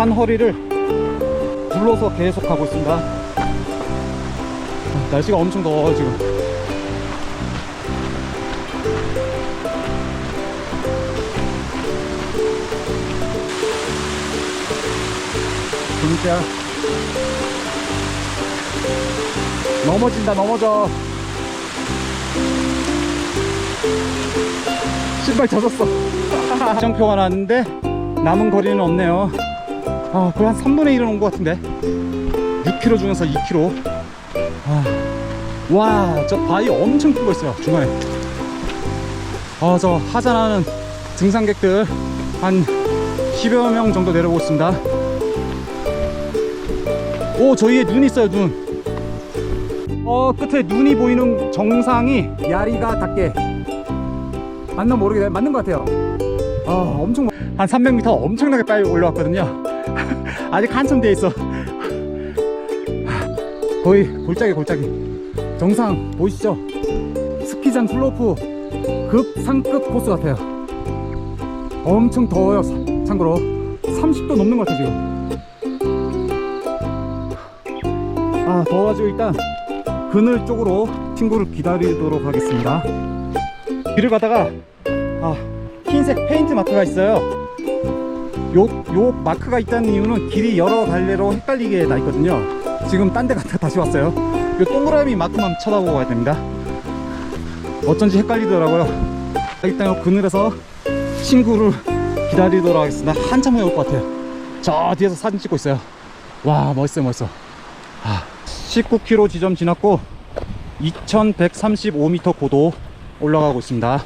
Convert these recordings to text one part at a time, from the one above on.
지금 산 허리를 둘러서 계속 가고 있습니다. 날씨가 엄청 더워 지금. 진짜 넘어진다 넘어져 신발 젖었어 정표가 나왔는데 남은 거리는 없네요 아 거의 한 3분의 1은 온 것 같은데. 6km 중에서 2km 아, 와저 바위 엄청 큰거 있어요 중간에. 아 저 하산하는 등산객들 한 10여 명 정도 내려오고 있습니다. 오 저희에 눈 있어요 눈. 어 끝에 눈이 보이는 정상이 야리가 닿게. 맞나 모르겠네. 맞는 것 같아요. 아 엄청 한 300m 엄청나게 빨리 올라왔거든요 아직 한참 뒤에 있어. 거의 골짜기 골짜기. 정상 보이시죠? 스키장 슬로프 급 상급 코스 같아요. 엄청 더워요 사- 참고로. 30도 넘는 것 같아요 아 더워가지고 일단 그늘 쪽으로 친구를 기다리도록 하겠습니다. 길을 가다가 아 흰색 페인트 마크가 있어요 요, 요 마크가 있다는 이유는 길이 여러 갈래로 헷갈리게 나 있거든요. 지금 딴 데 갔다 다시 왔어요. 요 동그라미 마크만 쳐다보고 가야 됩니다. 어쩐지 헷갈리더라고요. 일단 요 그늘에서 친구를 기다리도록 하겠습니다. 한참 후에 올 것 같아요. 저 뒤에서 사진 찍고 있어요. 와 멋있어 멋있어. 아, 19km 지점 지났고 2135m 고도 올라가고 있습니다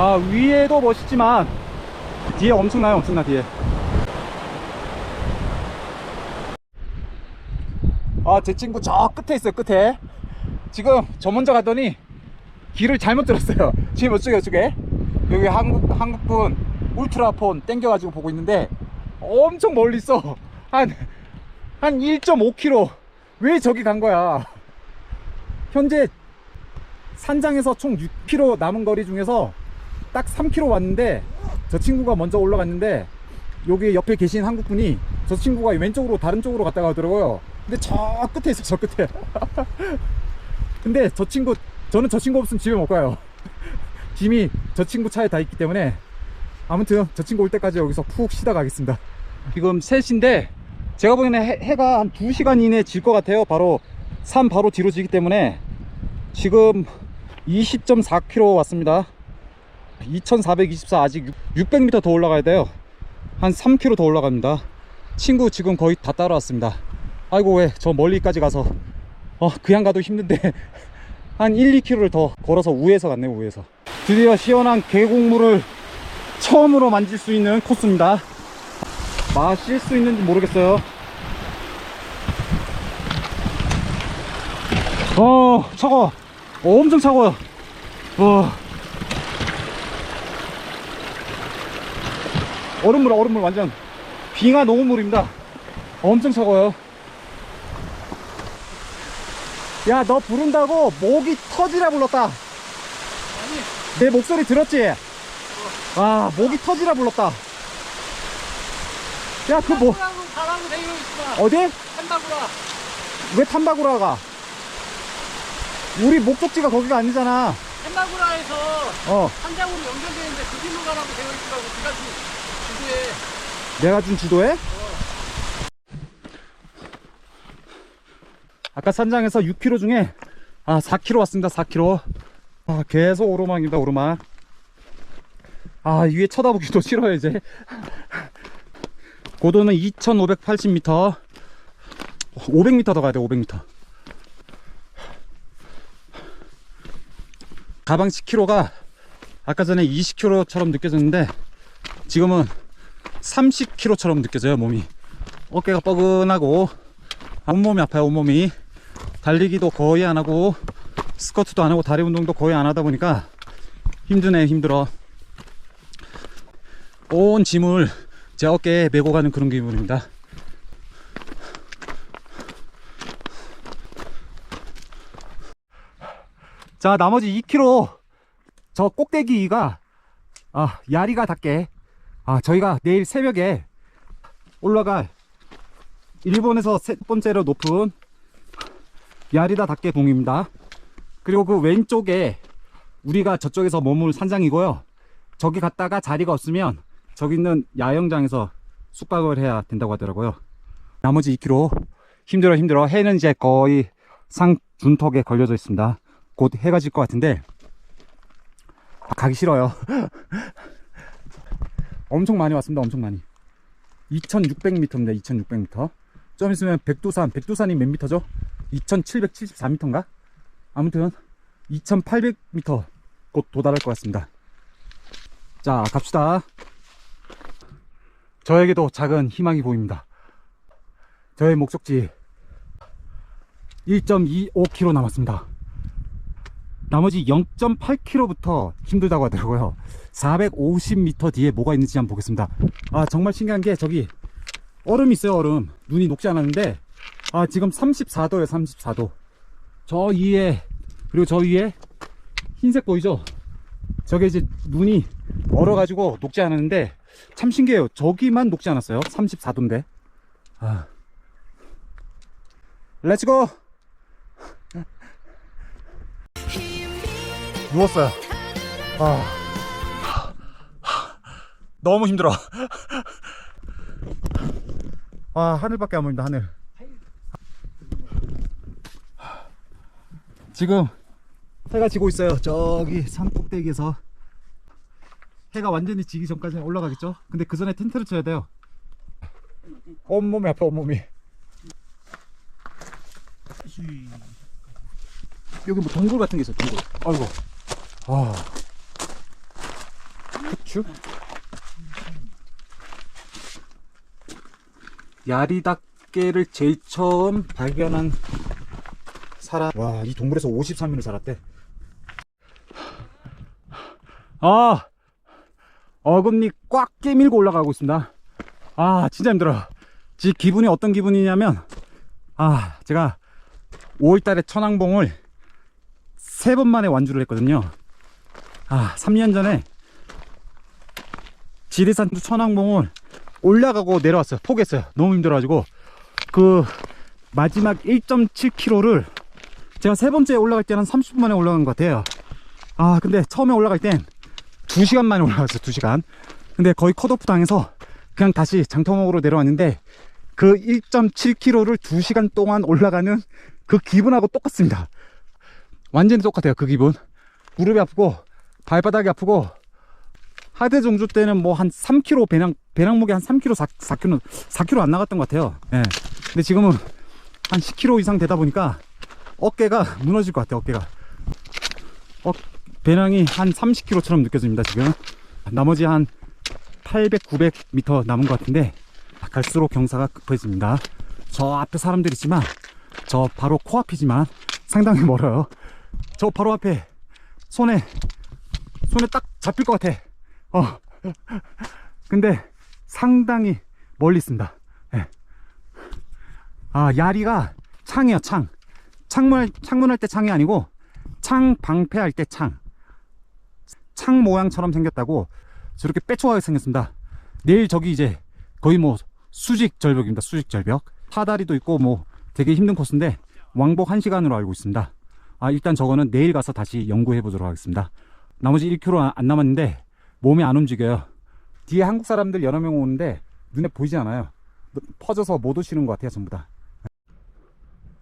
아 위에도 멋있지만 뒤에 엄청나요 엄청나 뒤에. 아 제 친구 저 끝에 있어요 끝에. 지금 저 먼저 갔더니 길을 잘못 들었어요. 지금 이쪽에 이쪽에 여기 한국 한국분 울트라폰 땡겨가지고 보고 있는데 엄청 멀리 있어 한 한 1.5km 왜 저기 간 거야? 현재 산장에서 총 6km 남은 거리 중에서 딱 3km 왔는데 저 친구가 먼저 올라갔는데 여기 옆에 계신 한국분이 저 친구가 왼쪽으로 다른 쪽으로 갔다 가더라고요. 근데 저 끝에 있어 저 끝에. 근데 저 친구 저는 저 친구 없으면 집에 못 가요. 짐이 저 친구 차에 다 있기 때문에 아무튼 저 친구 올 때까지 여기서 푹 쉬다 가겠습니다. 지금 3시인데 제가 보기에는 해, 해가 한 2시간 이내에 질 것 같아요. 바로 산 바로 뒤로 지기 때문에 지금 20.4km 왔습니다 2424 아직 600m 더 올라가야 돼요. 한 3km 더 올라갑니다. 친구 지금 거의 다 따라왔습니다. 아이고 왜 저 멀리까지 가서. 어 그냥 가도 힘든데. 한 1, 2km를 더 걸어서 우에서 갔네요 우에서. 드디어 시원한 계곡물을 처음으로 만질 수 있는 코스입니다. 마실 수 있는지 모르겠어요. 어 차가워. 어, 엄청 차가워요. 와 얼음물 얼음물 완전 빙하 농우물입니다 엄청 차가워요 야 너 부른다고 목이 터지라 불렀다 내 목소리 들었지? 아 목이 터지라 불렀다 야 그 뭐. 어디? 한다구라. 왜 탐바구라 가? 우리 목적지가 거기가 아니잖아 한다구라에서 어 한장으로 연결되는데 그 길로 가라고 되어 있더라고. 내가 준 지도에? 아까 산장에서 6km 중에 아 4km 왔습니다 4km 아 계속 오르막입니다 오르막. 아 위에 쳐다보기도 싫어요 이제. 고도는 2580m 500m 더 가야 돼 500m 가방 10kg가 아까 전에 20kg처럼 느껴졌는데 지금은 30kg처럼 느껴져요 몸이. 어깨가 뻐근하고 온몸이 아파요 온몸이. 달리기도 거의 안 하고 스쿼트도 안 하고 다리 운동도 거의 안 하다 보니까 힘드네 힘들어. 온 짐을 제 어깨에 메고 가는 그런 기분입니다. 자, 나머지 2km 저 꼭대기가 아, 야리가 닿게 아, 저희가 내일 새벽에 올라갈 일본에서 세 번째로 높은 야리다 닿게 봉입니다. 그리고 그 왼쪽에 우리가 저쪽에서 머물 산장이고요. 저기 갔다가 자리가 없으면 저기 있는 야영장에서 숙박을 해야 된다고 하더라고요. 나머지 2km 힘들어 힘들어 해는 이제 거의 상준턱에 걸려져 있습니다. 곧 해가 질 것 같은데 아, 가기 싫어요. 엄청 많이 왔습니다. 엄청 많이. 2600m입니다. 2600m. 좀 있으면 백두산, 백두산이 몇 미터죠? 2774m인가? 아무튼 2800m 곧 도달할 것 같습니다. 자, 갑시다. 저에게도 작은 희망이 보입니다. 저의 목적지 1.25km 남았습니다. 나머지 0.8km부터 힘들다고 하더라고요. 450m 뒤에 뭐가 있는지 한번 보겠습니다. 아, 정말 신기한 게 저기 얼음 있어요, 얼음. 눈이 녹지 않았는데, 아, 지금 34도에요, 34도. 저 위에, 그리고 저 위에 흰색 보이죠? 저게 이제 눈이 얼어 가지고 녹지 않았는데, 참 신기해요. 저기만 녹지 않았어요. 34도인데. 아. 렛츠고! 누웠어요. 아. 너무 힘들어. 아, 하늘밖에 안 보인다, 하늘. 지금 해가 지고 있어요. 저기 산 꼭대기에서 해가 완전히 지기 전까지 올라가겠죠? 근데 그 전에 텐트를 쳐야 돼요. 온몸이 아파, 온몸이. 여기 뭐 동굴 같은 게 있어, 동굴. 아이고. 아. 후추? 야리닭개를 제일 처음 발견한 사람. 와, 이 동굴에서 53일을 살았대. 아, 어금니 꽉 깨밀고 올라가고 있습니다. 아, 진짜 힘들어. 지 기분이 어떤 기분이냐면, 아, 제가 5월달에 천왕봉을 세 번 만에 완주를 했거든요. 아, 3년 전에 지리산 천왕봉을 올라가고 내려왔어요. 포기했어요. 너무 힘들어가지고 그 마지막 1.7km를 제가 세 번째 올라갈 때는 30분 만에 올라간 것 같아요. 아, 근데 처음에 올라갈 땐 2시간 만에 올라갔어요. 2시간. 근데 거의 컷오프 당해서 그냥 다시 장터목으로 내려왔는데 그 1.7km를 2시간 동안 올라가는 그 기분하고 똑같습니다. 완전히 똑같아요. 그 기분. 무릎이 아프고 발바닥이 아프고 하대 종주 때는 뭐 한 3kg 배낭 배낭목이 한 3kg 4, 4kg 4kg 안 나갔던 것 같아요. 예. 근데 지금은 한 10kg 이상 되다 보니까 어깨가 무너질 것 같아요. 어깨가. 어, 배낭이 한 30kg처럼 느껴집니다. 지금. 나머지 한 800, 900m 남은 것 같은데 갈수록 경사가 급해집니다. 저 앞에 사람들 있지만 저 바로 코앞이지만 상당히 멀어요. 저 바로 앞에 손에 손에 딱 잡힐 것 같아. 어. 근데 상당히 멀리 있습니다. 예. 아, 야리가 창이에요, 창. 창문, 창문할 때 창이 아니고 창 방패할 때 창. 창 모양처럼 생겼다고 저렇게 빼초하게 생겼습니다. 내일 저기 이제 거의 뭐 수직 절벽입니다. 수직 절벽. 사다리도 있고 뭐 되게 힘든 코스인데 왕복 1시간으로 알고 있습니다. 아, 일단 저거는 내일 가서 다시 연구해 보도록 하겠습니다. 나머지 1km 안 남았는데 몸이 안 움직여요. 뒤에 한국 사람들 여러 명 오는데 눈에 보이지 않아요. 퍼져서 못 오시는 것 같아요, 전부 다.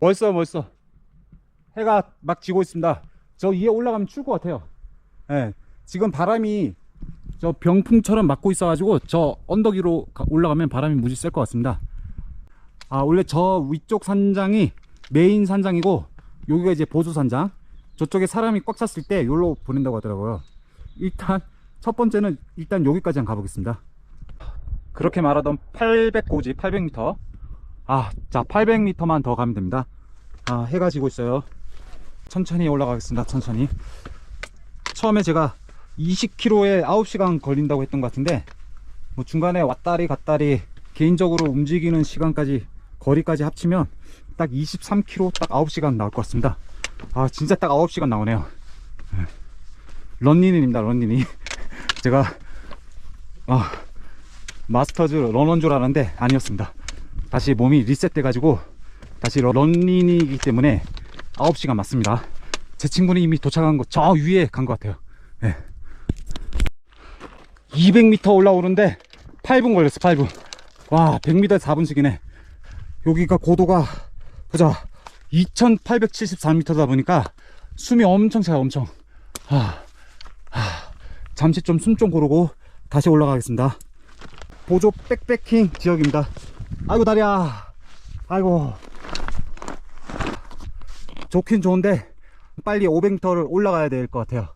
멋있어, 멋있어. 해가 막 지고 있습니다. 저 위에 올라가면 추울 것 같아요. 예. 지금 바람이 저 병풍처럼 맞고 있어 가지고 저 언덕 위로 가- 올라가면 바람이 무지 셀 것 같습니다. 아, 원래 저 위쪽 산장이 메인 산장이고 여기가 이제 보조 산장. 저쪽에 사람이 꽉 찼을 때 여기로 보낸다고 하더라고요. 일단 첫 번째는 일단 여기까지 한번 가보겠습니다. 그렇게 말하던 800 고지 800m. 아, 자 800m만 더 가면 됩니다. 아, 해가 지고 있어요. 천천히 올라가겠습니다. 천천히. 처음에 제가 20km에 9시간 걸린다고 했던 것 같은데 뭐 중간에 왔다리 갔다리 개인적으로 움직이는 시간까지 거리까지 합치면 딱 23km 딱 9시간 나올 것 같습니다. 아 진짜 딱 9시간 나오네요. 런닝입니다 런닝이 제가 아, 마스터즈 런원 줄 알았는데 아니었습니다. 다시 몸이 리셋돼 가지고 다시 런닝이기 때문에 9시간 맞습니다. 제 친구는 이미 도착한 거 저 위에 간 것 같아요. 네. 200m 올라오는데 8분 걸렸어 8분. 와 100m 4분씩이네. 여기가 고도가 보자 2874m다 보니까 숨이 엄청 차요 엄청. 하, 하, 잠시 좀 숨 좀 고르고 다시 올라가겠습니다. 보조 백패킹 지역입니다. 아이고 다리야. 아이고. 좋긴 좋은데 빨리 500m를 올라가야 될 것 같아요.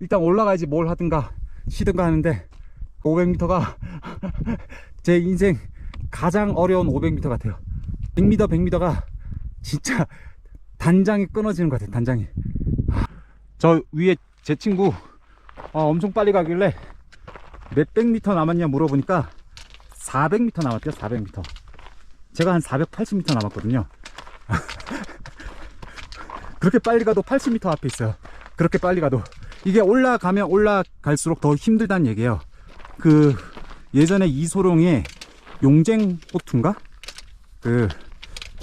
일단 올라가야지 뭘 하든가 쉬든가 하는데 500m가 제 인생 가장 어려운 500m 같아요. 100m 100m가 진짜 단장이 끊어지는 것 같아요 단장이. 저 위에 제 친구 어, 엄청 빨리 가길래 몇백 미터 남았냐 물어보니까 400m 남았대요 400m 제가 한 480m 남았거든요. 그렇게 빨리 가도 80m 앞에 있어요. 그렇게 빨리 가도. 이게 올라가면 올라갈수록 더 힘들다는 얘기예요. 그 예전에 이소룡의 용쟁 호투인가? 그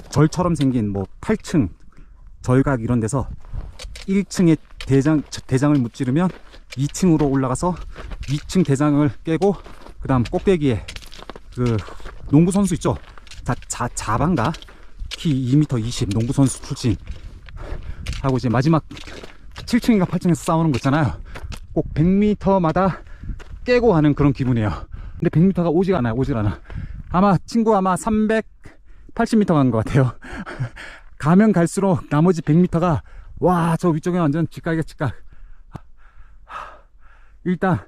절처럼 생긴 뭐 8층 절각 이런 데서 1층에 대장 대장을 무찌르면 2층으로 올라가서 2층 대장을 깨고 그 다음 꼭대기에 그 농구 선수 있죠? 자, 자 자반가? 키 2m 20 농구 선수 출신. 하고 이제 마지막 7층인가 8층에서 싸우는 거 있잖아요. 꼭 100m마다 깨고 하는 그런 기분이에요. 근데 100m가 오지가 않아요 오질 않아. 아마 친구 아마 380m 간 것 같아요. 가면 갈수록 나머지 100m가 와 저 위쪽에 완전 직각이야 직각. 일단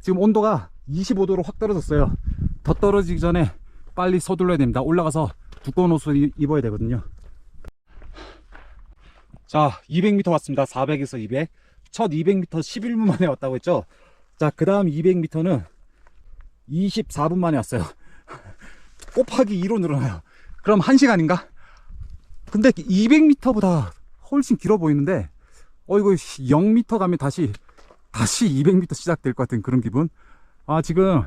지금 온도가 25도로 확 떨어졌어요. 더 떨어지기 전에 빨리 서둘러야 됩니다. 올라가서 두꺼운 옷을 이- 입어야 되거든요. 자 200m 왔습니다. 400에서 200 첫 200m 11분 만에 왔다고 했죠? 자 그 다음 200m는 24분 만에 왔어요. 곱하기 2로 늘어나요 그럼 1시간인가? 근데 200m보다 훨씬 길어 보이는데 어 이거 0m 가면 다시 다시 200m 시작될 것 같은 그런 기분 아 지금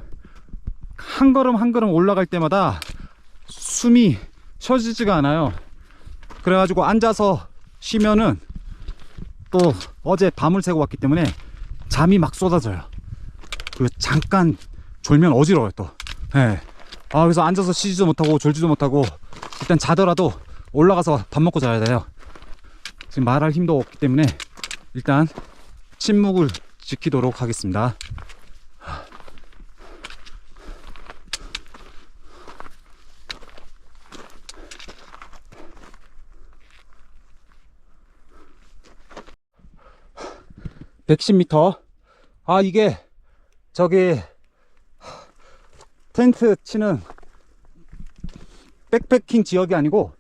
한 걸음 한 걸음 올라갈 때마다 숨이 쉬어지지가 않아요 그래가지고 앉아서 쉬면은 또 어제 밤을 새고 왔기 때문에 잠이 막 쏟아져요 그 잠깐 졸면 어지러워요 또 예. 아 그래서 앉아서 쉬지도 못하고 졸지도 못하고 일단 자더라도 올라가서 밥 먹고 자야 돼요. 지금 말할 힘도 없기 때문에 일단 침묵을 지키도록 하겠습니다. (110m) 아 이게 저기 텐트 치는 백패킹 지역이 아니고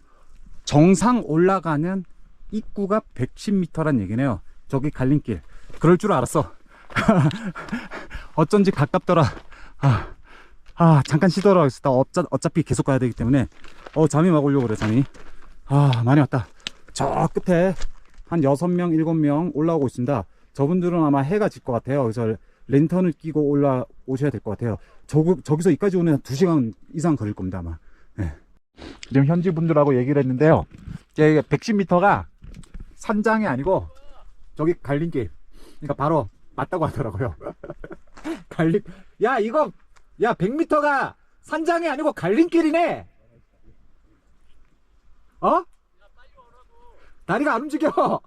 정상 올라가는 입구가 110m란 얘기네요. 저기 갈림길. 그럴 줄 알았어. 어쩐지 가깝더라. 아, 아 잠깐 쉬더라 했다. 어차, 어차피 계속 가야 되기 때문에 어 잠이 막 오려고 그래 잠이. 아 많이 왔다. 저 끝에 한 6명 7명 올라오고 있습니다. 저분들은 아마 해가 질 것 같아요. 그래서 랜턴을 끼고 올라오셔야 될 것 같아요. 저, 저기서 여기까지 오면 2시간 이상 걸릴 겁니다 아마. 네. 지금 현지 분들하고 얘기를 했는데요. 제 110m가 산장이 아니고 저기 갈림길. 그러니까 바로 맞다고 하더라고요. 갈림. 야 이거 야 100m가 산장이 아니고 갈림길이네. 어? 다리가 안 움직여.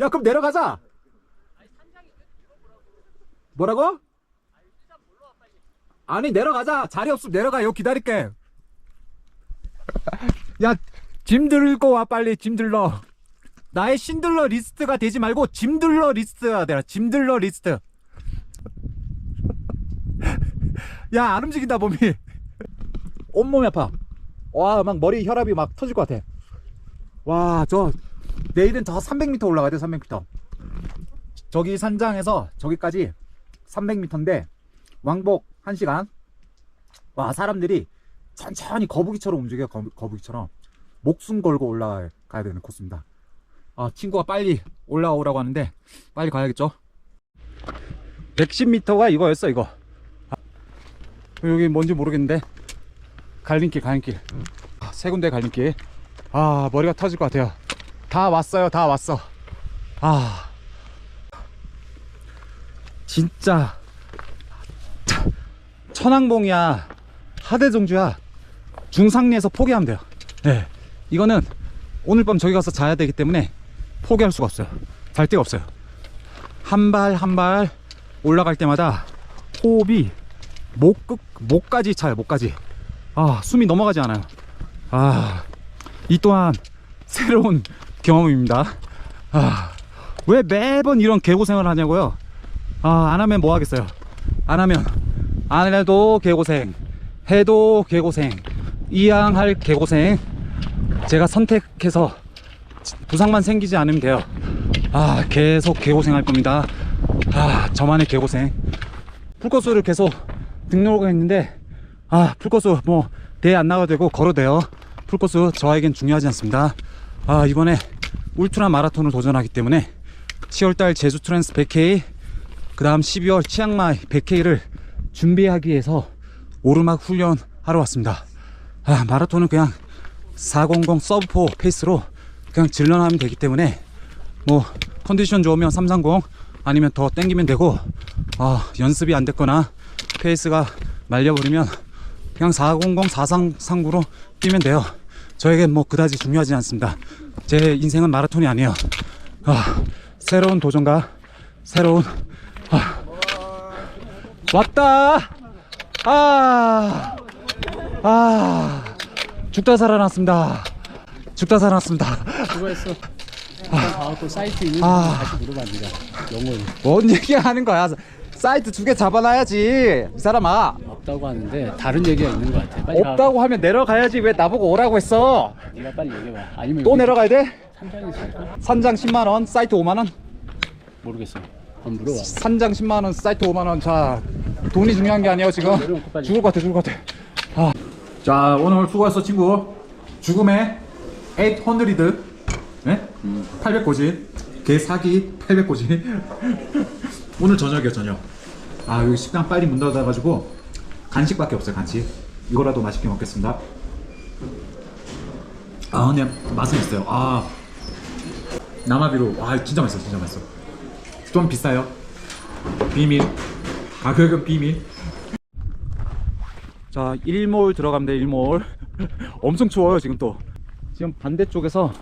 야 그럼 내려가자. 뭐라고? 아니 내려가자. 자리 없으면 내려가. 여기 기다릴게. 야 짐 들고 와 빨리. 짐 들러. 나의 신들러 리스트가 되지 말고 짐 들러 리스트가 되라. 짐 들러 리스트. 야 안 움직인다 몸이. 온몸이 아파. 와 막 머리 혈압이 막 터질 것 같아. 와 저 내일은 저 300m 올라가야 돼 300m 저기 산장에서 저기까지 300m인데 왕복 1시간. 와 사람들이 천천히 거북이처럼 움직여 거, 거북이처럼. 목숨 걸고 올라가야 되는 코스입니다. 아, 친구가 빨리 올라오라고 하는데 빨리 가야겠죠? 110m가 이거였어 이거. 아, 여기 뭔지 모르겠는데. 갈림길 갈림길. 아, 세 군데 갈림길. 아 머리가 터질 것 같아요. 다 왔어요 다 왔어. 아. 진짜 차- 천왕봉이야. 하대종주야. 중상리에서 포기하면 돼요. 네. 이거는 오늘 밤 저기 가서 자야 되기 때문에 포기할 수가 없어요. 갈 데가 없어요. 한 발 한 발 올라갈 때마다 호흡이 목, 끝, 목까지 차요 목까지. 아 숨이 넘어가지 않아요. 아 이 또한 새로운 경험입니다. 아 왜 매번 이런 개고생을 하냐고요? 아 안 하면 뭐 하겠어요 안 하면 안 해도 개고생 해도 개고생 이양할 개고생 제가 선택해서 부상만 생기지 않으면 돼요. 아 계속 개고생 할 겁니다. 아 저만의 개고생. 풀코스를 계속 등록을 했는데 아 풀코스 뭐 대회 안 나가도 되고 걸어도 돼요. 풀코스 저에겐 중요하지 않습니다. 아 이번에 울트라 마라톤을 도전하기 때문에 10월달 제주 트랜스 100K 그 다음 12월 치앙마이 100K를 준비하기 위해서 오르막 훈련하러 왔습니다. 아 마라톤은 그냥 400 서브4 페이스로 그냥 질러나면 되기 때문에 뭐 컨디션 좋으면 330 아니면 더 땡기면 되고 아 연습이 안 됐거나 페이스가 말려버리면 그냥 400 439로 뛰면 돼요. 저에겐 뭐 그다지 중요하지 않습니다. 제 인생은 마라톤이 아니에요. 아 새로운 도전과 새로운 아, 왔다 아, 아 죽다 살아났습니다 죽다 살아났습니다 수고했어. 가갖고 사이트 있는지 아. 다시 물어봤니다 영어는 뭔 얘기 하는 거야 사이트 두 개 잡아놔야지 이 사람아 없다고 하는데 다른 얘기가 있는 것 같아. 빨리 없다고 하면 내려가야지 왜 나보고 오라고 했어 가. 네가 빨리 얘기해봐. 아니면 또 여기 내려가야 돼? 있을까? 산장 10만 원 사이트 5만 원 모르겠어. 한번 물어봐. 산장 10만 원 사이트 5만 원. 자 돈이 중요한 게 아니에요 지금. 죽을 것 같아 죽을 것 같아. 아. 자 오늘 수고했어 친구. 죽음의 800 네? 800고지. 개 사기 800고지. 오늘 저녁이야 저녁. 아 여기 식당 빨리 문 닫아가지고 간식밖에 없어요 간식. 이거라도 맛있게 먹겠습니다. 아 근데 맛은 있어요. 아. 남아비로. 와 진짜 맛있어 진짜 맛있어 좀 비싸요. 비밀. 가격은 비밀. 자 일몰 들어갑니다 일몰. 엄청 추워요 지금 또. 지금 반대쪽에서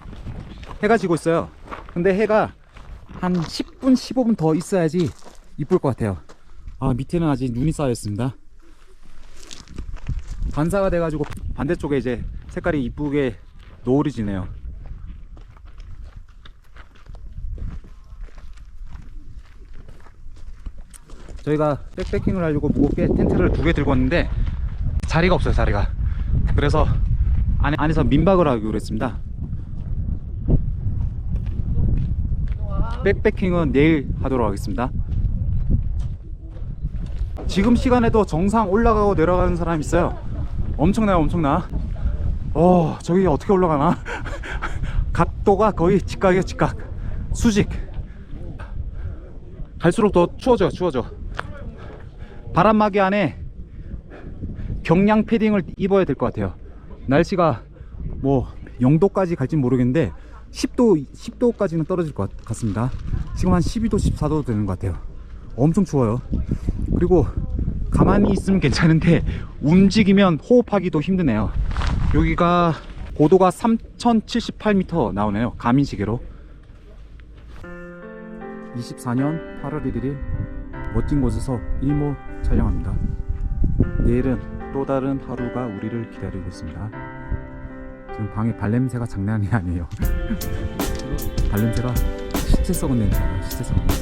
해가 지고 있어요. 근데 해가 한 10분 15분 더 있어야지 이쁠 것 같아요. 아 밑에는 아직 눈이 쌓여 있습니다. 반사가 돼가지고 반대쪽에 이제 색깔이 이쁘게 노을이 지네요 저희가 백패킹을 하려고 무겁게 텐트를 두 개 들고 왔는데 자리가 없어요 자리가. 그래서 안에, 안에서 민박을 하기로 했습니다. 백패킹은 내일 하도록 하겠습니다. 지금 시간에도 정상 올라가고 내려가는 사람 있어요. 엄청나요 엄청나. 어 저기 어떻게 올라가나? 각도가 거의 직각이에요 직각. 수직. 갈수록 더 추워져 추워져 바람막이 안에 경량 패딩을 입어야 될 것 같아요. 날씨가 뭐 0도까지 갈진 모르겠는데 10도 10도까지는 떨어질 것 같- 같습니다. 지금 한 12도 14도 되는 것 같아요. 엄청 추워요. 그리고 가만히 있으면 괜찮은데 움직이면 호흡하기도 힘드네요. 여기가 고도가 3078m 나오네요 가민시계로. 24년 8월 1일 멋진 곳에서 일몰 촬영합니다. 내일은 또 다른 하루가 우리를 기다리고 있습니다. 지금 방에 발냄새가 장난이 아니에요. 발냄새가 시체 썩은 냄새예요 시체 썩은 냄새